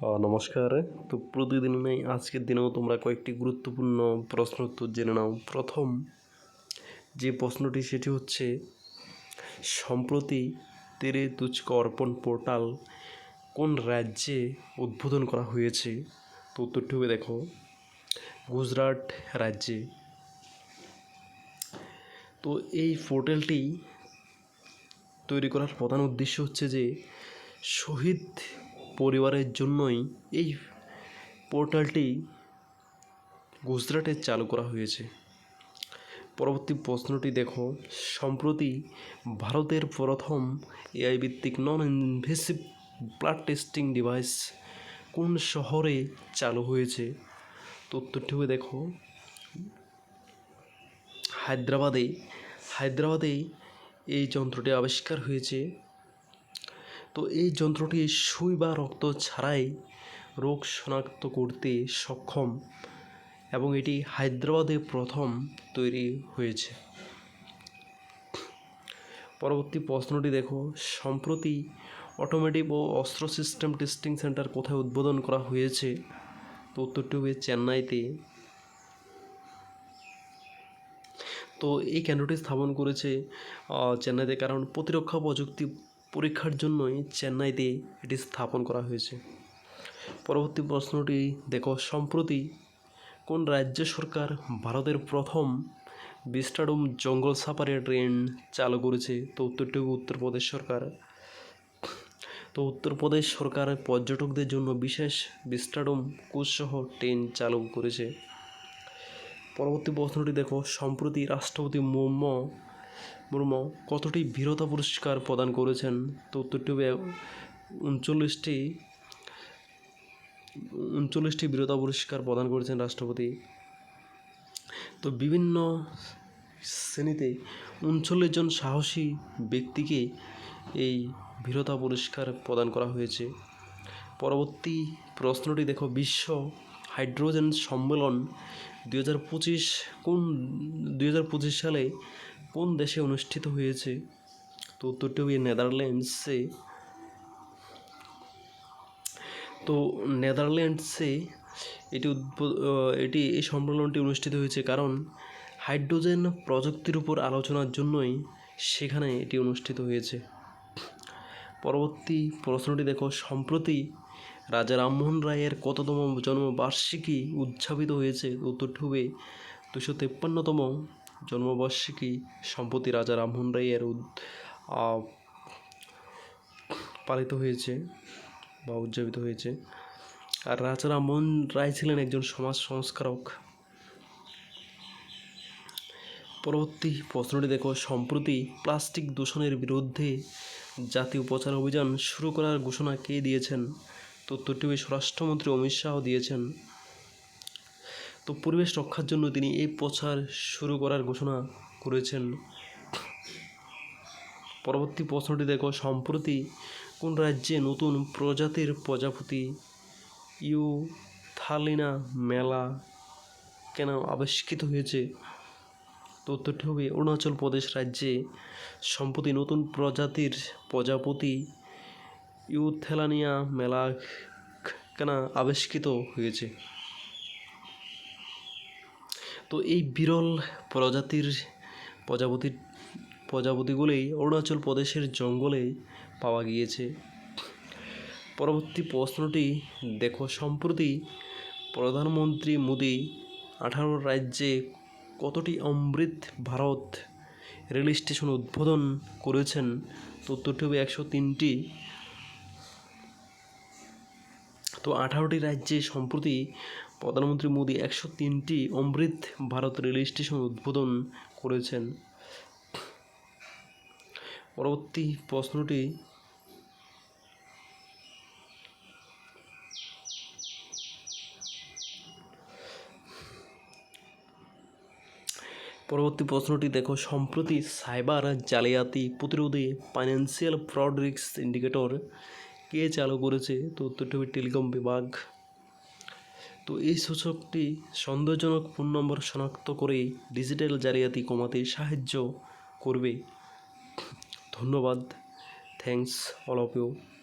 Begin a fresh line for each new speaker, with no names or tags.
নমস্কার। তো প্রতিদিনই আজকের দিনেও তোমরা কয়েকটি গুরুত্বপূর্ণ প্রশ্ন উত্তর জেনে নাও। প্রথম, যে প্রশ্নটি সেটি হচ্ছে, সম্প্রতি তেরে তুচক অর্পণ পোর্টাল কোন রাজ্যে উদ্বোধন করা হয়েছে? তো উত্তরটি হবে দেখো, গুজরাট রাজ্যে। তো এই পোর্টালটি তৈরি করার প্রধান উদ্দেশ্য হচ্ছে যে, শহীদ পরিবারের জন্যই এই পোর্টালটি গুজরাটে চালু করা হয়েছে। পরবর্তী প্রশ্নটি দেখো, সম্প্রতি ভারতের প্রথম এআই ভিত্তিক non invasive blood testing device কোন শহরে চালু হয়েছে? তো উত্তরটি দেখো, হায়দ্রাবাদে হায়দ্রাবাদে এই যন্ত্রটি আবিষ্কার হয়েছে। তো এই যন্ত্রটি সুই বা রক্ত ছাড়াই রোগ শনাক্ত করতে সক্ষম এবং এটি হায়দ্রাবাদে প্রথম তৈরি হয়েছে। পরবর্তী প্রশ্নটি দেখো, সম্প্রতি অটোমেটিভ ও অস্ত্র সিস্টেম টেস্টিং সেন্টার কোথায় উদ্বোধন করা হয়েছে? তো উত্তরটি হবে চেন্নাইতে। তো এই কেন্দ্রটি স্থাপন করেছে চেন্নাইতে কারণ প্রতিরক্ষা প্রযুক্তি পরীক্ষার জন্যই চেন্নাইতে এটি স্থাপন করা হয়েছে। পরবর্তী প্রশ্নটি, দেখো, সম্প্রতি কোন রাজ্য সরকার ভারতের প্রথম বিস্টাডুম জঙ্গল সাফারি ট্রেন চালু করেছে? তো উত্তরটি উত্তরপ্রদেশ সরকার। তো উত্তরপ্রদেশ সরকার পর্যটকদের জন্য বিশেষ বিস্টাডুম কোচসহ ট্রেন চালু করেছে। পরবর্তী প্রশ্নটি, দেখো, সম্প্রতি রাষ্ট্রপতি মুর্মু মুর্মু, কতটি বীরতা পুরস্কার প্রদান করেছেন? তো উত্তরটি হবে উনচল্লিশটি উনচল্লিশটি বীরতা পুরস্কার প্রদান করেছেন রাষ্ট্রপতি। তো বিভিন্ন শ্রেণীতে উনচল্লিশ জন সাহসী ব্যক্তিকে এই বীরতা পুরস্কার প্রদান করা হয়েছে। পরবর্তী প্রশ্নটি, দেখো, বিশ্ব হাইড্রোজেন সম্মেলন দুই হাজার পঁচিশ কোন, দুই হাজার পঁচিশ সালে কোন দেশে অনুষ্ঠিত হয়েছে? তো উত্তরটি হবে নেদারল্যান্ডসে। তো নেদারল্যান্ডসে এটি এটি, এই সম্মেলনটি অনুষ্ঠিত হয়েছে কারণ হাইড্রোজেন প্রযুক্তির উপর আলোচনার জন্যই সেখানে এটি অনুষ্ঠিত হয়েছে। পরবর্তী প্রশ্নটি দেখো, সম্প্রতি রাজা রামমোহন রায়ের কততম জন্মবার্ষিকী উদযাপিত হয়েছে উত্তরটি হবে দুশো তেপ্পান্নতম জন্মবার্ষিকী সম্প্রতি রাজা রামমোহন রায়ের পালিত হয়েছে বা উদযাপিত হয়েছে। আর রাজা রামমোহন রায় ছিলেন একজন সমাজ সংস্কারক। পরবর্তী প্রশ্নটি দেখো, সম্প্রতি প্লাস্টিক দূষণের বিরুদ্ধে জাতীয় প্রচার অভিযান শুরু করার ঘোষণা কে দিয়েছেন? তো উত্তরটি হবে স্বরাষ্ট্রমন্ত্রী অমিত শাহ দিয়েছেন। তো পরিবেশ রক্ষার জন্য তিনি এই প্রচার শুরু করার ঘোষণা করেছেন। পরবর্তী প্রশ্নটি, দেখো, সম্প্রতি কোন রাজ্যে নতুন প্রজাতির প্রজাপতি ইউ থালিনা মেলা কেন আবিষ্কৃত হয়েছে? তো উত্তরটি হবে অরুণাচল প্রদেশ রাজ্যে সম্প্রতি নতুন প্রজাতির প্রজাপতি ইউথেলানিয়া মেলা কেন আবিষ্কৃত হয়েছে। তো এই বিরল প্রজাতির প্রজাপতির প্রজাপতিগুলি অরুণাচল প্রদেশের জঙ্গলে পাওয়া গিয়েছে। পরবর্তী প্রশ্নটি, দেখো, সম্প্রতি প্রধানমন্ত্রী মোদি আঠারো রাজ্যে কতটি অমৃত ভারত রেল স্টেশন উদ্বোধন করেছেন? তো উত্তরটি হবে একশো তিনটি। তো আঠারোটি রাজ্যে সম্প্রতি প্রধানমন্ত্রী মোদি একশো তিনটি অমৃত ভারত রেল স্টেশন উদ্বোধন করেছেন। পরবর্তী প্রশ্নটি পরবর্তী প্রশ্নটি, দেখো, সম্প্রতি সাইবার জালিয়াতি প্রতিরোধে ফাইন্যান্সিয়াল ফ্রড রিস্ক ইন্ডিকেটর কে চালু করেছে? তো উত্তরটি হবে টেলিকম বিভাগ। তো এই সূচকটি সন্দেহজনক ফোন নম্বর শনাক্ত করে ডিজিটাল জালিয়াতি কমাতে সাহায্য করবে। ধন্যবাদ। Thanks all of you.